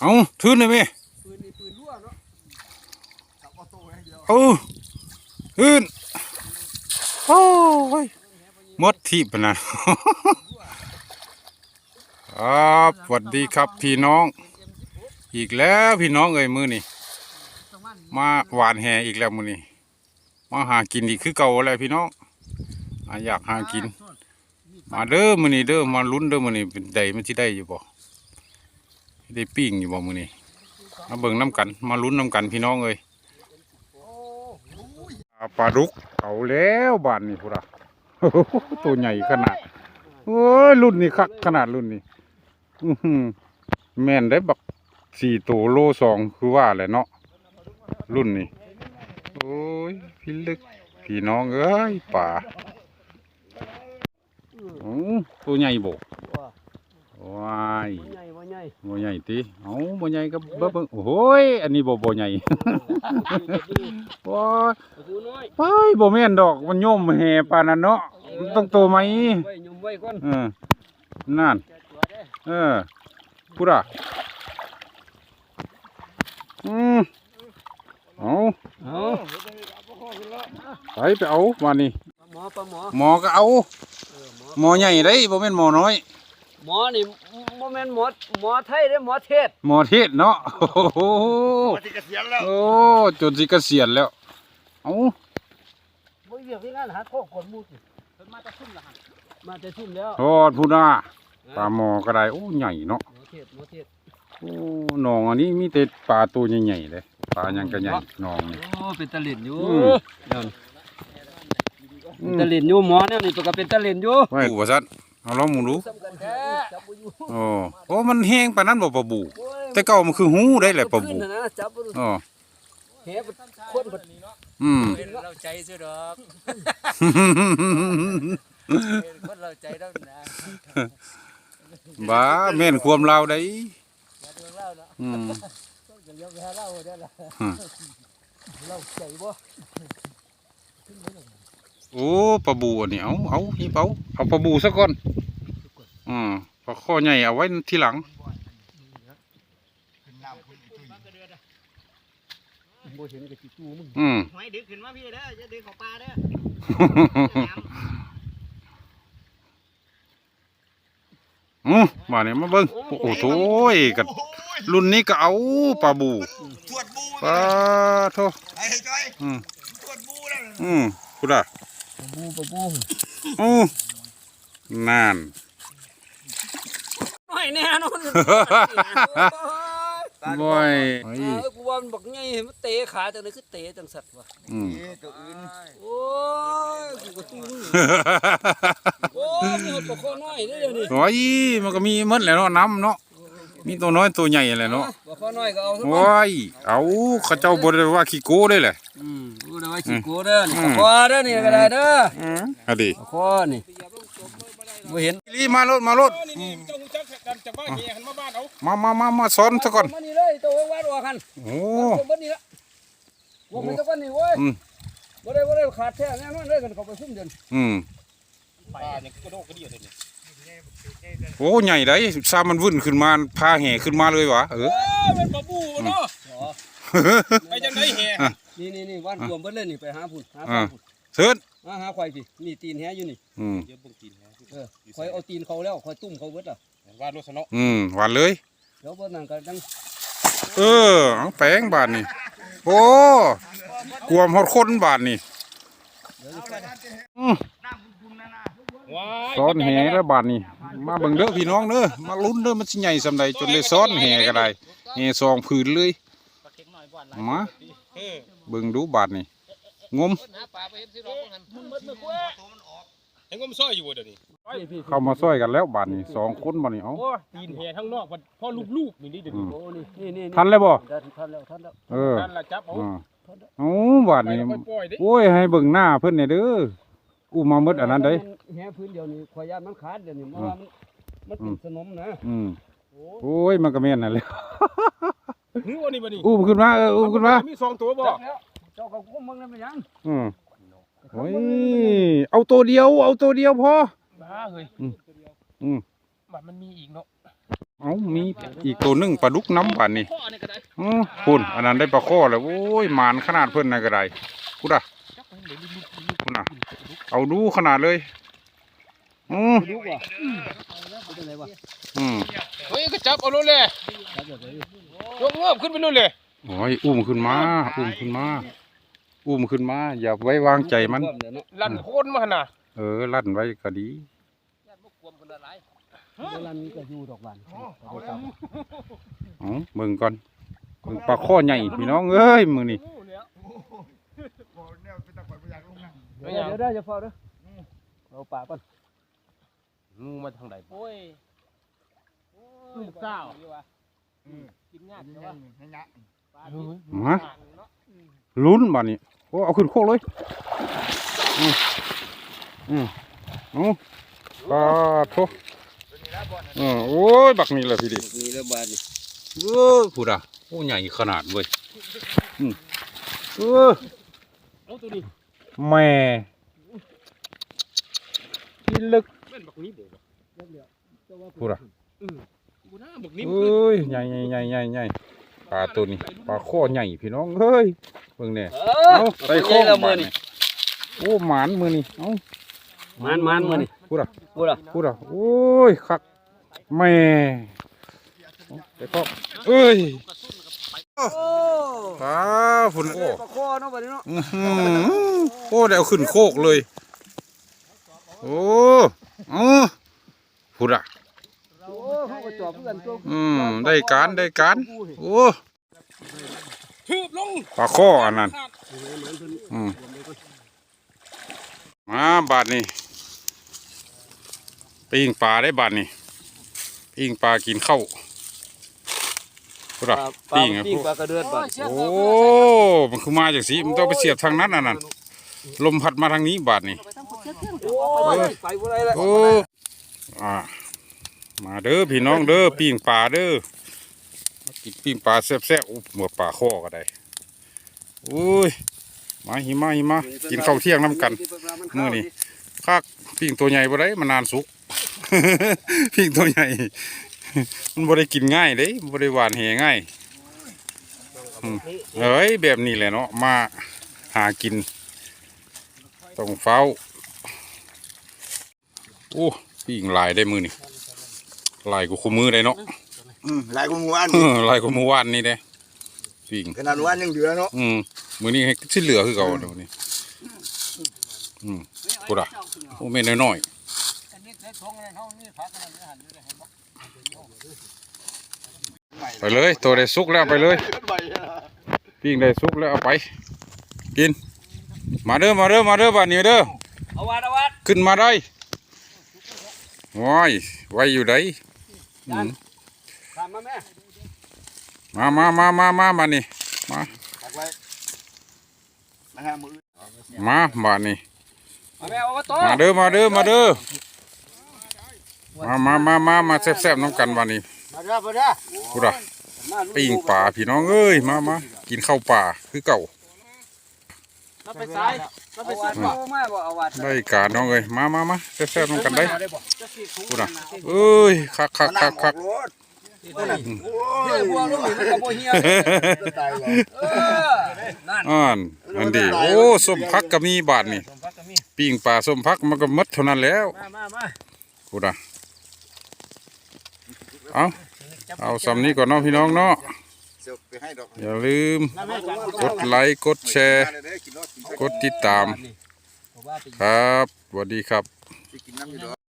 เอาทื่นเลยไหมปืนนี่ปืนรั่วเนาะขับออโต้อย่างเดียวเอาทื่นโอ้ยหมดที่ปะนะ ครับสวัสดีครับพี่น้อง อีกแล้วพี่น้องเอ้ยมือนี่มาหวานแหอีกแล้วมือนี่มาหากินอีกคือเก่าแล้วพี่น้องอะอยากหากิน มาเด้อมือนี่เด้อมาลุ้นเด้อมือนี่เป็นใดมันที่ได้อยู่บ่ ได้ปิ้งอยู่บ่มือนี่มาเบิ่งน้ำกัน มาลุ้นน้ำกันพี่น้องเอ้ยปลาดุกเอาแล้วบ้านนี่พุระตัวใหญ่ขนาดโอ้ยรุ่นนี้คักขนาดรุ่นนี้แม่นได้บักสี่ตัวโลสองคือว่าแหละเนาะรุ่นนี้โอ้ยพี่ลึกพี่น้องเอ้ยป่าตัวใหญ่โบว้าย บ่ใหญ่บ่ใหญ่บ่ใหญ่ติเอ้าบ่ใหญ่ก็เบิ่งเบิ่งโอ้โหยอันนี้บ่บ่ใหญ่ว้ายประตูน้อยไปบ่แม่นดอกมันโยมแห่ปานนั้นเนาะมันต้องโตไหมไว้ยุ่มไว้ก่อนเออนั่น แก้ตัวเด้เออพูดอะอืมเอาเอาไปไปเอามานี่หมอปลาหมอหมอก็เอา เออหมอหมอใหญ่ได้บ่แม่นหมอน้อย หมอนี่ บ่แม่นหมอหมอไทยเด้อหมอเทศหมอเทศเนาะโอ้โหที่เกษียณแล้วโอ้จนสิเกษียณแล้วเอาบ่เรียกที่งานหาโคกกดมูสิเพิ่นมาแต่ซุ่มละหั่นมาแต่ซุ่มแล้วทอดพูน่าปลาหมอก็ได้โอ้ใหญ่เนาะหมอเทศหมอเทศโอ้หนองอันนี้มีแต่ปลาตัวใหญ่ๆเลยปลายังก็ใหญ่หนองนี่ โอ้เป็นตะเล่นอยู่อืมนั่นเป็นตะเล่นอยู่หมอเนี่ยนี่ตัวก็เป็นตะเล่นอยู่ ไว้กูว่าซั่น เอาลองมึงดูสำคัญแท้จับบ่อยู่โอ้โอ้มันแห้งปานนั้นบ่ปลาบูโอ้ยแต่เก่ามันคือหูได้แหละปลาบูขึ้นน่ะนะจับบ่รู้อ๋อแหบคนเพิ่นอืมเป็นเราใจซื่อดอกเป็นคนเราใจแล้วนะบ้าแม่นความลาวได้อย่าดูเล่าเนาะอืมอย่าเลี้ยวไปหาเล่าได้ละเราใจบ่ โอ้ปลาบูอันนี้เอาเอาหีบเอาเอาปลาบูซะก่อนอืมปลาข้อใหญ่เอาไว้ทีหลังบ่เห็นก็สิจูมึงอืมหอยดึกขึ้นมาพี่เด้อจะดึกเข้าป่าเด้ออืมมาเนี่ยมาเบิ่งโอ้โหโถ่ยกัรุ่นนี้ก็เอาปลาบูตรวจบูปลาโทไอ้จ้อยอืมตรวจบูแล้วอืมพูดอะ บูปะบูโอ้นานหน่อยแน่นอนบ่อยเฮ้ยเออกูว่ามันบักใหญ่เห็นมันเตะขาจังได๋คือเตะจังสัตว์วะอืมตัวอื่นโอ้ยกูก็ตุ้งโอ้ยมีหดปลาคอน้อยเด้อเดี๋ยวนี้โอ้ยมันก็มีหมดแหล้วเนาะน้ำเนาะ มีตัวน้อยตัวใหญ่แหละเนาะปลาคอน้อยก็เอาซะโอ้ยเอาเขาเจ้าบ่ได้ว่าขี้โก้ได้แหละอืมกูได้ว่าขี้โกเด้อนี่ปลาคอเด้อนี่ก็ได้เด้ออะดีปลาคอนี่บ่เห็นรีมารถมารถนี่เจ้าหูจักกันจากบ้านเฮียหันมาบ้านเอามามามามาซ้อนซะก่อนมานี่เลยตัววาดว่าคันโอ้ตัวเบิดนี่ละวงมันตะกันนี่เว้ยอืมบ่ได้บ่ได้ขาดแท้แน่นอนเลยกันเขาไปซุ่มเดือนอืมป่าเนี่ยกระโดดกระเดี่ยวเลยนี่ โอ้ใหญ่ได้ซามันวุ่นขึ้นมาพาแห่ขึ้นมาเลยวะเออเออเป็นปลาบูเนาะไปจังไดแห่นี่นี่นี่วานรวมเบิดเลยนี่ไปหาพุ่นหาอ่าพุ่นเถิดมาหาควายพี่นี่ตีนแฮอยู่นี่อืมเดี๋ยวเบิ่งตีนนะเออควายเอาตีนเขาแล้วควายตุ้มเขาเบิดอะวาดรถสนออืมหวานเลยเดี๋ยวเบิดนั่นก็จังเออเอาแป้งบาทนี่โอ้กวมฮอดคนบาทนี่อืมว้าย ซ้อนแห่แล้วบาทนี่มาเบิ่งเด้อพี่น้องเด้อมาลุ้นเด้อมันสิใหญ่สำใดจนได้ซ้อนแห่ก็ได้แห่ซองผืนเลยปลาเค็งหน่อยบ่อนหลายมาเออเบิ่งดูบาทนี่งมหาปลาไปเห็นสิรอกมันมันมืดมืดกว่าเห็นก็มันซ้อยอยู่เดี๋ยวนี้พี่พี่เข้ามาซอยกันแล้วบาทนี่สองคนบาทนี่เอาโอ้ตีนแห่ทั้งนอกพ่อลูกๆนี่นี่เดี๋ยวนี้โอ้นี่นี่นี่ทันเลยบ่ได้ทันแล้วทันแล้วเออนั่นล่ะจับเอาอ่าโอ้บาทไปนี่แล้วค่อยปล่อยดิโอ้ยให้เบิ่งหน้าเพิ่นเนี่ยเด้อ อู้มาหมดอันนั้นเด้แฮพื้นเดียวนี่ควายยานมันขาดเดี๋ยวนี้เพราะว่ามันมันเป็นสนมนะอืมโอ้ยมันก็แม่นนั่นแหละหือวันนี้บ่นี่อุ้มขึ้นมาเอออุ้มขึ้นมามีสองตัวบ่จักแล้วเจ้าก็กุ้มมึงได้ไหมยังอืมโอ้ยเอาตัวเดียว เอาตัวเดียวพอบ้าเฮ้ยอืมอืมบัดมันมีอีกเนาะเอามีอีกตัวหนึงปลาดุกน้ำบานนี่พ่อนี่ก็ได้อือพุ่นอันนั้นได้ปลาข้อแล้วโอ้ยหมานขนาดเพิ่นน่ะก็ได้พูดอะ พูดอะเอาดูขนาดเลยอือลูกว่ะอืมเฮ้ยก็จับเอาโลดเลยยกเงือบขึ้นไปโลดเลยโอ้ยอุ้มขึ้นมา อุ้มขึ้นมา อุ้มขึ้นมา อย่าไว้วางใจมัน ลั่นโคนมาขนาดเออ ลั่นไว้ก็ดีเวลานี้ก็อยู่ดอกบานเอาเบิ่งก่อนเบิ่งปลาข้อใหญ่พี่น้องเอ้ยมือนี่ เดี๋ยวเดี๋ยวจะเฝ้าเด้อเอาปาก่อนงูมาทางใดโอ้ยลูกสากินยากใช่ปะฮะลุ้นบ่านี่โอ้เอาขึ้นโคกเลยอืมอืมเอปลาโทเออโอ้ยบักนี่แหละพี่ดินี่แล้วบานนี่เออพูดอะโอ้ใหญ่ขนาดเว้ยอืมเออเอาตัวนี้ แม่ที่ลึกเป็นบักนี้บ่พูดอะกูน่าบักนี้เอ้ยใหญ่ใหญ่ใหญ่ใหญ่ใหญ่ปลาตัวนี้ปลาข้อใหญ่พี่น้องเฮ้ยเบิ่งเนี่ยเอเอาใส่ข้อละมือมานี่นี่โอ้หมานมือนี่เอ้ามันมันมือนี่พูดอะพูดอะพูดอะโอ้ยคักแม่ไปข้อเอ้ยโอ้ปลาฝุ่นโอ้ปลาคอเนาะบัดนี้เนาะอื้อหือ โอ้ได้เอาขึ้นโคกเลย โอ้เออพูดอะโอ้เฮาก็จอบเพื่อนตัวอืมได้การได้การโอ้ทืบลงปลาข้ออันนั้นอืมมาบาดนี่ปิ้งปลาได้บาดนี่ปิ้งปลากินข้าวพูดอะปลาปิ้งอะปิ้งปลากระเดือนบาดโอ้มันคือมาจากสีมันต้องไปเสียบทางนั้นอันนั้น ลมพัดมาทางนี้บาดนี่โอ้ยไปบ่ได้ละโอ้อ่ามาเด้อพี่น้องเด้อปิ้งปลาเด้อมากินปิ้งปลาแซ่บๆอุ๊บหมวดปลาข้อก็ได้โอ้ยมาหิมะหิมะกินข้าวเที่ยงน้ำกันมื้อนี้คักปิ้งตัวใหญ่บ่ได้มันนานสุกปิ้งตัวใหญ่ มันบ่ได้กินง่ายเด้บ่ได้หวานแหง่ายอืมเอ้ยแบบนี้แหละเนาะมาหากิน ต้องเฝ้าโอ้ปิ้งหลายได้มือนี่หลายกูคุมือได้เนาะอืมหลายคนหมู่บ้านเออหลายกูเมื่อวานนี่เด้ปิ้งขนาดหมู่บ้านยังเหลือเนาะอืมมื้อนี้ให้สิเหลือคือเก่าเดี๋ยวนี้อืมกูด่ะโอ้แม่นน้อยๆไปเลยตัวได้สุกแล้วไปเลยปิ้งได้สุกแล้วเอาไป กิน มาเด้อมาเด้อมาเด้อบ้านนี้เด้อเอาวัดเอาวัดขึ้นมาได้ว้ายไว้อยู่ไดอืมตามมาแม่มามามามามามานี่ตักไว้นะฮะมือมาบ้านนี้มาแม่เอาวัดโตมาเด้อมาเด้อมาเด้อมามามามามาแซ่บๆน้ำกันบ้านนี้มาเด้อมาเด้อกูด่ะปิ้งป่าพี่น้องเอ้ยมามากินข้าวป่าคือเก่า เราไปซ้ายเราไปซ้ายบ่มาบ่เอาวัดได้การน้องเอ้ยมามามาแซ่บๆน้ำกันได้กูด่ะเอ้ยคักคักคักคักรถเฮ้ยบัวลูกนี่มันก็บ่เหี่ยวตายแล้วเออนั่นอ่านอันดีโอ้ส้มพักก็มีบาทนี่ปิ้งปลาส้มพักมันก็หมดเท่านั้นแล้วมามามากูนะเอาเอาสำนี้ก่อนเนาะพี่น้องเนาะ เสียไปให้ดอกอย่าลืม กดไลค์กดแชร์ กดติดตาม ครับสวัสดีครับกินน้ำอยู่ดอก